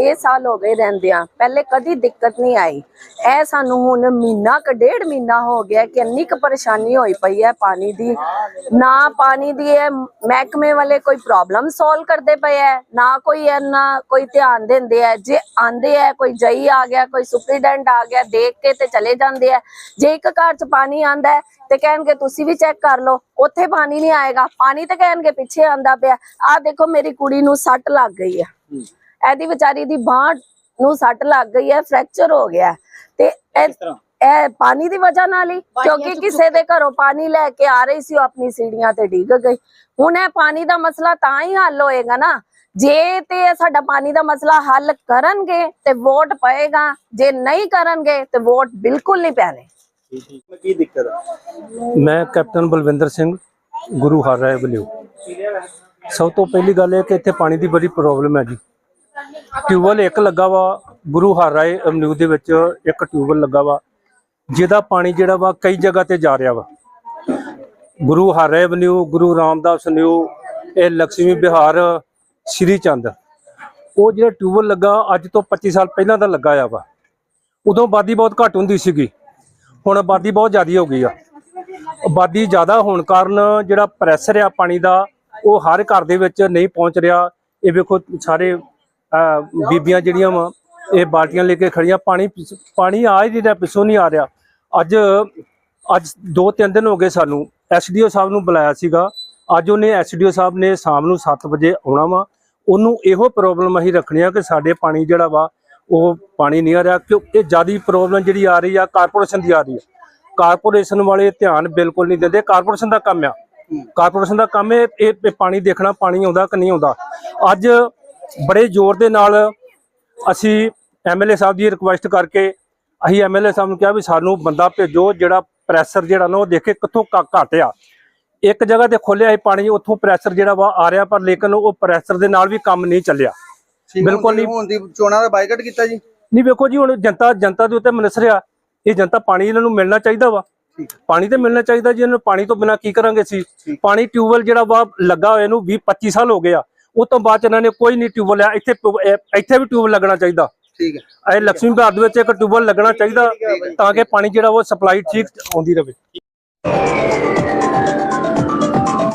6 ਸਾਲ ਹੋ ਗਏ ਰਹਿੰਦਿਆਂ, ਪਹਿਲੇ ਕਦੀ ਦਿੱਕਤ ਨਹੀਂ ਆਈ। ਇਹ ਸਾਨੂੰ ਹੁਣ ਮਹੀਨਾ ਕ, ਡੇਢ ਮਹੀਨਾ ਹੋ ਗਿਆ ਕਿ ਇੰਨੀ ਕੁ ਪਰੇਸ਼ਾਨੀ ਹੋਈ ਪਈ ਹੈ ਪਾਣੀ ਦੀ। ਨਾ ਪਾਣੀ ਦੀ ਇਹ ਮਹਿਕਮੇ ਵਾਲੇ ਕੋਈ ਪ੍ਰੋਬਲਮ ਸੋਲਵ ਕਰਦੇ ਪਏ ਹੈ, ਨਾ ਕੋਈ ਇੰਨਾ ਕੋਈ ਧਿਆਨ ਦਿੰਦੇ ਹੈ। ਜੇ ਆਂਦੇ ਹੈ, ਕੋਈ ਜਈ ਆ ਗਿਆ, ਕੋਈ ਸੁਪਰੀਡੈਂਟ ਆ ਗਿਆ, ਦੇਖ ਕੇ ਤੇ ਚਲੇ ਜਾਂਦੇ ਹੈ। ਜੇ ਇੱਕ ਘਰ ਚ ਪਾਣੀ ਆਂਦਾ ਹੈ ਤੇ ਕਹਿਣਗੇ, ਤੁਸੀਂ ਵੀ ਚੈੱਕ ਕਰ ਲਓ, ਉੱਥੇ ਪਾਣੀ ਨਹੀਂ ਆਏਗਾ। ਪਾਣੀ ਤੇ ਕਹਿਣਗੇ, ਪਿੱਛੇ ਆਂਦਾ ਪਿਆ। ਆ ਦੇਖੋ, ਮੇਰੀ ਕੁੜੀ ਨੂੰ ਸੱਟ ਲੱਗ ਗਈ ਹੈ। ਇਹਦੀ ਵਿਚਾਰੀ ਦੀ ਬਾਂਹ ਨੂੰ ਸੱਟ ਲੱਗ ਗਈ ਹੈ ਫ੍ਰੈਕਚਰ ਹੋ ਗਿਆ। ਤੇ ਇਹ ਇਹ ਪਾਣੀ ਦੀ ਵਜ੍ਹਾ ਨਾਲ ਹੀ ਕਿਉਂਕਿ ਕਿਸੇ ਦੇ ਘਰੋਂ ਪਾਣੀ ਲੈ ਕੇ ਆ ਰਹੀ ਸੀ ਉਹ ਆਪਣੀ ਸੀੜੀਆਂ ਤੇ ਡਿੱਗ ਗਈ। ਹੁਣ ਇਹ ਪਾਣੀ ਦਾ ਮਸਲਾ ਤਾਂ ਹੀ ਹੱਲ ਹੋਏਗਾ ਨਾ। ਜੇ ਤੇ ਸਾਡਾ ਪਾਣੀ ਦਾ ਮਸਲਾ ਹੱਲ ਕਰਨਗੇ ਤੇ ਵੋਟ ਪਏਗਾ। ਜੇ ਨਹੀਂ ਕਰਨਗੇ ਤੇ ਵੋਟ ਬਿਲਕੁਲ ਨਹੀਂ ਪੈਣੇ। ਕੀ ਦਿੱਕਤ ਹੈ ਮੈਂ ਕੈਪਟਨ ਬਲਵਿੰਦਰ ਸਿੰਘ ਗੁਰੂ ਹਰ ਰਾਏ ਬਲਿਓ ਸਭ ਤੋਂ ਪਹਿਲੀ ਗੱਲ ਇਹ ਕਿ ਇੱਥੇ ਪਾਣੀ ਦੀ ਬੜੀ ਪ੍ਰੋਬਲਮ ਹੈ ਜੀ। ਟਿਊਬਵੈਲ ਇੱਕ ਲੱਗਾ ਵਾ, ਗੁਰੂ ਹਰ ਰਾਏ ਅਵਨਿਊ ਦੇ ਵਿੱਚ ਇੱਕ ਟਿਊਬਵੈਲ ਲੱਗਾ ਵਾ, ਜਿਹਦਾ ਪਾਣੀ ਜਿਹੜਾ ਵਾ ਕਈ ਜਗ੍ਹਾ ਤੇ ਜਾ ਰਿਹਾ ਵਾ। ਗੁਰੂ ਹਰ ਰਾਏ ਅਵਨਿਊ ਗੁਰੂ ਰਾਮਦਾਸ ਅਵਨਿਊ ਇਹ ਲక్ష్ਮੀ ਵਿਹਾਰ, ਸ਼੍ਰੀ ਚੰਦ। ਉਹ ਜਿਹੜਾ ਟਿਊਬਵੈਲ ਲੱਗਾ, ਅੱਜ ਤੋਂ 25 ਸਾਲ ਪਹਿਲਾਂ ਦਾ ਲੱਗਾ ਆ ਵਾ। ਉਦੋਂ ਆਬਾਦੀ ਬਹੁਤ ਘੱਟ ਹੁੰਦੀ ਸੀਗੀ, ਹੁਣ ਆਬਾਦੀ ਬਹੁਤ ਜ਼ਿਆਦੀ ਹੋ ਗਈ ਆ। ਆਬਾਦੀ ਜ਼ਿਆਦਾ ਹੋਣ ਕਾਰਨ ਜਿਹੜਾ ਪ੍ਰੈਸ਼ਰ ਆ ਪਾਣੀ ਦਾ, ਉਹ ਹਰ ਘਰ ਦੇ ਵਿੱਚ ਨਹੀਂ ਪਹੁੰਚ ਰਿਹਾ। ਇਹ ਵੇਖੋ ਸਾਰੇ ਬੀਬੀਆਂ ਜਿਹੜੀਆਂ ਵਾ ਇਹ ਬਾਲਟੀਆਂ ਲੈ ਕੇ ਖੜੀਆਂ ਪਾਣੀ ਪਾਣੀ ਆ ਹੀ ਨਹੀਂ ਰਿਹਾ ਪਿੱਛੋਂ ਨਹੀਂ ਆ ਰਿਹਾ। ਅੱਜ ਅੱਜ ਦੋ ਤਿੰਨ ਦਿਨ ਹੋ ਗਏ ਸਾਨੂੰ ਐਸਡੀਓ ਸਾਹਿਬ ਨੂੰ ਬੁਲਾਇਆ ਸੀਗਾ। ਅੱਜ ਉਹਨੇ ਐਸਡੀਓ ਸਾਹਿਬ ਨੇ ਸ਼ਾਮ ਨੂੰ 7 ਵਜੇ ਆਉਣਾ ਵਾ। ਉਹਨੂੰ ਇਹੋ ਪ੍ਰੋਬਲਮ ਅਸੀਂ ਰੱਖਣੀ ਆ ਕਿ ਸਾਡੇ ਪਾਣੀ ਜਿਹੜਾ ਵਾ ਉਹ ਪਾਣੀ ਨਹੀਂ ਆ ਰਿਹਾ ਕਿਉਂਕਿ ਇਹ ਜਿਆਦੀ ਪ੍ਰੋਬਲਮ ਜਿਹੜੀ ਆ ਰਹੀ ਆ ਕਾਰਪੋਰੇਸ਼ਨ ਦੀ ਆ ਰਹੀ ਆ। ਕਾਰਪੋਰੇਸ਼ਨ ਵਾਲੇ ਧਿਆਨ ਬਿਲਕੁਲ ਨਹੀਂ ਦਿੰਦੇ ਕਾਰਪੋਰੇਸ਼ਨ ਦਾ ਕੰਮ ਆ। ਕਾਰਪੋਰੇਸ਼ਨ ਦਾ ਕੰਮ ਇਹ ਪਾਣੀ ਦੇਖਣਾ ਪਾਣੀ ਆਉਂਦਾ ਕਿ ਨਹੀਂ ਆਉਂਦਾ। ਅੱਜ ਬੜੇ ਜ਼ੋਰ ਦੇ ਨਾਲ ਅਸੀਂ ਐਮਐਲਏ ਸਾਹਿਬ ਦੀ ਰਿਕੁਐਸਟ ਕਰਕੇ ਅਸੀਂ ਐਮਐਲਏ ਸਾਹਿਬ ਨੂੰ ਕਿਹਾ ਵੀ ਸਾਨੂੰ ਬੰਦਾ ਭੇਜੋ ਜਿਹੜਾ ਪ੍ਰੈਸ਼ਰ ਜਿਹੜਾ ਨਾ ਉਹ ਦੇਖੇ ਕਿੱਥੋਂ ਘ- ਘੱਟ ਆ। ਇੱਕ ਜਗ੍ਹਾ ਤੇ ਖੋਲਿਆ ਸੀ ਪਾਣੀ ਉੱਥੋਂ ਪ੍ਰੈਸ਼ਰ ਜਿਹੜਾ ਵਾ ਆ ਰਿਹਾ ਪਰ ਲੇਕਿਨ ਉਹ ਪ੍ਰੈਸ਼ਰ ਦੇ ਨਾਲ ਵੀ ਕੰਮ ਨਹੀਂ ਚੱਲਿਆ। ਬਿਲਕੁਲ ਨਹੀਂ। ਹੁਣ ਦੀ ਚੋਣਾਂ ਦਾ ਬਾਈਕਾਟ ਕੀਤਾ ਜੀ? ਨਹੀਂ ਵੇਖੋ ਜੀ ਹੁਣ ਜਨਤਾ ਜਨਤਾ ਦੇ ਉੱਤੇ ਮਨਸਰ ਆ। ਇਹ ਜਨਤਾ ਪਾਣੀ ਇਹਨਾਂ ਨੂੰ ਮਿਲਣਾ ਚਾਹੀਦਾ ਵਾ। ਪਾਣੀ ਤੇ ਮਿਲਣਾ ਚਾਹੀਦਾ ਜੀ ਇਹਨਾਂ ਨੂੰ ਪਾਣੀ ਤੋਂ ਬਿਨਾ ਕੀ ਕਰਾਂਗੇ ਸੀ ਪਾਣੀ ਟਿਊਬਵੈਲ ਜਿਹੜਾ ਵਾ ਲੱਗਾ ਹੋਇਆ ਇਹਨੂੰ 20 25 ਸਾਲ ਹੋ ਗਏ ਆ। ਉਹ ਤੋਂ ਬਾਅਦ ਇਹਨਾਂ ਨੇ ਕੋਈ ਨਹੀਂ ਟਿਊਬਵੈਲ ਆ ਇੱਥੇ ਇੱਥੇ ਵੀ ਟਿਊਬਵੈਲ ਲੱਗਣਾ ਚਾਹੀਦਾ। ਠੀਕ ਹੈ। ਇਹ ਲక్ష్ਮੀ ਭਾਰਤ ਵਿੱਚ ਇੱਕ ਟਿਊਬਵੈਲ ਲੱਗਣਾ ਚਾਹੀਦਾ ਤਾਂ ਕਿ ਪਾਣੀ ਜਿਹੜਾ ਉਹ ਸਪਲਾਈ ਠੀਕ ਆਉਂਦੀ ਰਹੇ।